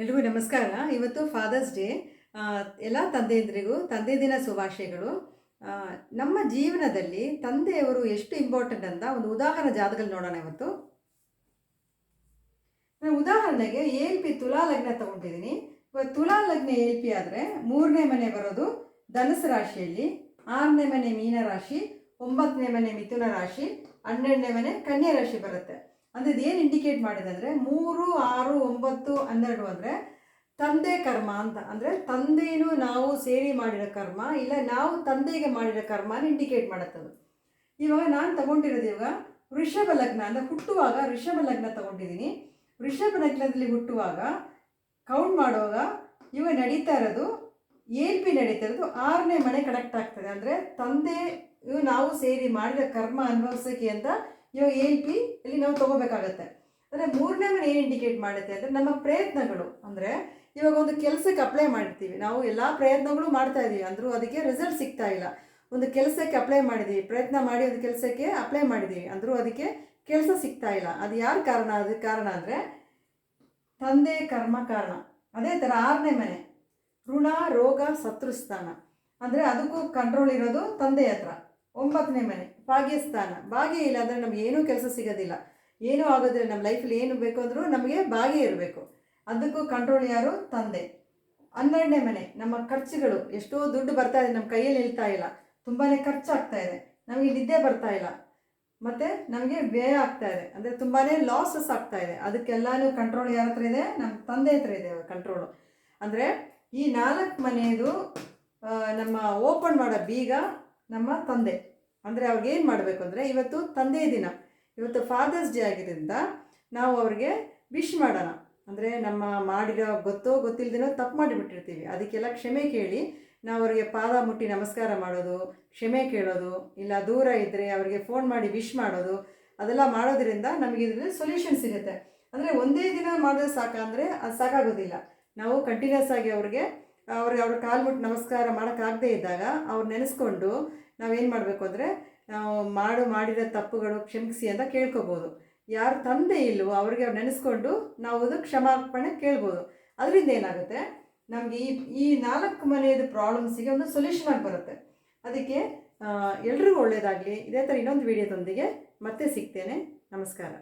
ಎಲ್ರಿಗೂ ನಮಸ್ಕಾರ. ಇವತ್ತು ಫಾದರ್ಸ್ ಡೇ ಎಲ್ಲ ತಂದೆಯಂದ್ರಿಗೂ, ತಂದೆ ದಿನ ಶುಭಾಶಯಗಳು. ನಮ್ಮ ಜೀವನದಲ್ಲಿ ತಂದೆಯವರು ಎಷ್ಟು ಇಂಪಾರ್ಟೆಂಟ್ ಅಂತ ಒಂದು ಉದಾಹರಣೆ ಜಾತಕದಲ್ಲಿ ನೋಡೋಣ ಇವತ್ತು. ನಾನು ಉದಾಹರಣೆಗೆ ಎಲ್ ಪಿ ತುಲಾ ಲಗ್ನ ತಗೊಂಡಿದ್ದೀನಿ. ಇವಾಗ ತುಲಾ ಲಗ್ನ ಎಲ್ ಪಿ ಆದರೆ ಮೂರನೇ ಮನೆ ಬರೋದು ಧನುಸು ರಾಶಿಯಲ್ಲಿ, ಆರನೇ ಮನೆ ಮೀನ ರಾಶಿ ಒಂಬತ್ತನೇ ಮನೆ ಮಿಥುನ ರಾಶಿ, ಹನ್ನೆರಡನೇ ಮನೆ ಕನ್ಯಾ ರಾಶಿ ಬರುತ್ತೆ. ಅಂದರೆ ಇದು ಏನು ಇಂಡಿಕೇಟ್ ಮಾಡಿದೆ ಅಂದರೆ ಮೂರು, ಆರು, ಒಂಬತ್ತು ಹನ್ನೆರಡು ಅಂದರೆ ತಂದೆ ಕರ್ಮ ಅಂತ. ಅಂದರೆ ತಂದೆಯೂ ನಾವು ಸೇರಿ ಮಾಡಿರೋ ಕರ್ಮ ಇಲ್ಲ ನಾವು ತಂದೆಗೆ ಮಾಡಿರೋ ಕರ್ಮನ ಇಂಡಿಕೇಟ್ ಮಾಡುತ್ತದು. ಇವಾಗ ನಾನು ತಗೊಂಡಿರೋದು ಇವಾಗ ವೃಷಭ ಲಗ್ನ ಅಂದರೆ ಹುಟ್ಟುವಾಗ ವೃಷಭ ಲಗ್ನ ತಗೊಂಡಿದ್ದೀನಿ. ವೃಷಭ ಲಗ್ನದಲ್ಲಿ ಹುಟ್ಟುವಾಗ ಕೌಂಟ್ ಮಾಡುವಾಗ ಇವಾಗ ನಡೀತಾ ಇರೋದು ಏಲ್ ಪಿ ನಡೀತಾ ಇರೋದು ಆರನೇ ಮನೆ ಕನೆಕ್ಟ್ ಆಗ್ತದೆ. ಅಂದರೆ ತಂದೆ ನಾವು ಸೇರಿ ಮಾಡಿದ ಕರ್ಮ ಅನುಭವಿಸೋಕೆ ಅಂತ ಇವಾಗ ಎಲ್ ಪಿ ಇಲ್ಲಿ ನಾವು ತಗೋಬೇಕಾಗತ್ತೆ. ಅಂದರೆ ಮೂರನೇ ಮನೆ ಏನು ಇಂಡಿಕೇಟ್ ಮಾಡುತ್ತೆ ಅಂದರೆ ನಮ್ಮ ಪ್ರಯತ್ನಗಳು. ಅಂದರೆ ಇವಾಗ ಒಂದು ಕೆಲಸಕ್ಕೆ ಅಪ್ಲೈ ಮಾಡ್ತೀವಿ. ನಾವು ಎಲ್ಲ ಪ್ರಯತ್ನಗಳು ಮಾಡ್ತಾ ಇದ್ದೀವಿ ಅಂದರೂ ಅದಕ್ಕೆ ರಿಸಲ್ಟ್ ಸಿಗ್ತಾ ಇಲ್ಲ. ಒಂದು ಕೆಲಸಕ್ಕೆ ಅಪ್ಲೈ ಮಾಡಿದ್ದೀವಿ ಪ್ರಯತ್ನ ಮಾಡಿ ಒಂದು ಕೆಲಸಕ್ಕೆ ಅಪ್ಲೈ ಮಾಡಿದ್ದೀವಿ ಅಂದರೂ ಅದಕ್ಕೆ ಕೆಲಸ ಸಿಗ್ತಾ ಇಲ್ಲ. ಅದು ಯಾರು ಕಾರಣ? ಅದಕ್ಕೆ ಕಾರಣ ಅಂದರೆ ತಂದೆ ಕರ್ಮ ಕಾರಣ. ಅದೇ ಥರ ಆರನೇ ಮನೆ. ಋಣ, ರೋಗ ಶತ್ರುಸ್ಥಾನ ಅಂದರೆ ಅದಕ್ಕೂ ಕಂಟ್ರೋಲ್ ಇರೋದು ತಂದೆ ಹತ್ರ. ಒಂಬತ್ತನೇ ಮನೆ, ಭಾಗ್ಯಸ್ಥಾನ. ಭಾಗ್ಯ ಇಲ್ಲ ಅಂದರೆ ನಮ್ಗೆ ಏನೂ ಕೆಲಸ ಸಿಗೋದಿಲ್ಲ. ಏನೂ ಆಗೋದಿಲ್ಲ. ನಮ್ಮ ಲೈಫಲ್ಲಿ ಏನು ಬೇಕು ಅಂದರೂ ನಮಗೆ ಭಾಗ್ಯ ಇರಬೇಕು. ಅದಕ್ಕೂ ಕಂಟ್ರೋಲ್ ಯಾರು? ತಂದೆ. ಹನ್ನೆರಡನೇ ಮನೆ, ನಮ್ಮ ಖರ್ಚುಗಳು. ಎಷ್ಟೋ ದುಡ್ಡು ಬರ್ತಾ ಇದೆ. ನಮ್ಮ ಕೈಯಲ್ಲಿ ನಿಲ್ತಾ ಇಲ್ಲ. ತುಂಬಾ ಖರ್ಚಾಗ್ತಾ ಇದೆ. ನಮಗೆ ನಿದ್ದೆ ಬರ್ತಾ ಇಲ್ಲ. ಮತ್ತು ನಮಗೆ ವ್ಯಯ ಆಗ್ತಾ ಇದೆ. ಅಂದರೆ ತುಂಬಾ ಲಾಸಸ್ ಆಗ್ತಾ ಇದೆ. ಅದಕ್ಕೆಲ್ಲನೂ ಕಂಟ್ರೋಲ್ ಯಾರ ಹತ್ರ ಇದೆ? ನಮ್ಮ ತಂದೆ ಹತ್ರ ಇದೆ ಕಂಟ್ರೋಲು ಅಂದರೆ ಈ ನಾಲ್ಕು ಮನೆಯದು ನಮ್ಮ ಓಪನ್ ಮಾಡೋ ಬೀಗ ನಮ್ಮ ತಂದೆ. ಅಂದರೆ ಅವ್ರಿಗೇನು ಮಾಡಬೇಕು ಅಂದರೆ ಇವತ್ತು ತಂದೆಯ ದಿನ. ಇವತ್ತು ಫಾದರ್ಸ್ ಡೇ ಆಗಿದ್ದರಿಂದ ನಾವು ಅವ್ರಿಗೆ ವಿಶ್ ಮಾಡೋಣ. ಅಂದರೆ ನಮ್ಮ ಮಾಡಿರೋ ಗೊತ್ತೋ ಗೊತ್ತಿಲ್ಲದೇನೋ ತಪ್ಪು ಮಾಡಿಬಿಟ್ಟಿರ್ತೀವಿ. ಅದಕ್ಕೆಲ್ಲ ಕ್ಷಮೆ ಕೇಳಿ ನಾವು ಅವರಿಗೆ ಪಾದ ಮುಟ್ಟಿ ನಮಸ್ಕಾರ ಮಾಡೋದು, ಕ್ಷಮೆ ಕೇಳೋದು, ಇಲ್ಲ ದೂರ ಇದ್ದರೆ ಅವರಿಗೆ ಫೋನ್ ಮಾಡಿ ವಿಶ್ ಮಾಡೋದು, ಅದೆಲ್ಲ ಮಾಡೋದ್ರಿಂದ ನಮಗೆ ಇದರಲ್ಲಿ ಸೊಲ್ಯೂಷನ್ ಸಿಗುತ್ತೆ. ಅಂದರೆ ಒಂದೇ ದಿನ ಮಾಡಿದ್ರೆ ಸಾಕಂದರೆ ಅದು ಸಾಕಾಗೋದಿಲ್ಲ. ನಾವು ಕಂಟಿನ್ಯೂಸ್ ಆಗಿ ಅವ್ರಿಗೆ ಅವ್ರಿಗೆ ಅವ್ರ ಕಾಲು ಮುಟ್ಟು ನಮಸ್ಕಾರ ಮಾಡೋಕ್ಕಾಗದೇ ಇದ್ದಾಗ ಅವ್ರು ನೆನೆಸ್ಕೊಂಡು ನಾವೇನು ಮಾಡಬೇಕು ಅಂದರೆ, ನಾವು ಮಾಡು ಮಾಡಿರೋ ತಪ್ಪುಗಳು ಕ್ಷಮಿಸಿ ಅಂತ ಕೇಳ್ಕೊಬೋದು. ಯಾರು ತಂದೆ ಇಲ್ಲವೋ ಅವ್ರಿಗೆ ಅವ್ರು ನೆನೆಸ್ಕೊಂಡು ನಾವು ಅದು ಕ್ಷಮಾರ್ಪಣೆ ಕೇಳ್ಬೋದು. ಅದರಿಂದ ಏನಾಗುತ್ತೆ? ನಮಗೆ ಈ ಈ ನಾಲ್ಕು ಮನೆಯದು ಪ್ರಾಬ್ಲಮ್ಸಿಗೆ ಒಂದು ಸೊಲ್ಯೂಷನ್ ಆಗಿ ಬರುತ್ತೆ. ಅದಕ್ಕೆ ಎಲ್ರಿಗೂ ಒಳ್ಳೆಯದಾಗಲಿ ಇದೇ ಥರ ಇನ್ನೊಂದು ವೀಡಿಯೋದೊಂದಿಗೆ ಮತ್ತೆ ಸಿಗ್ತೇನೆ. ನಮಸ್ಕಾರ.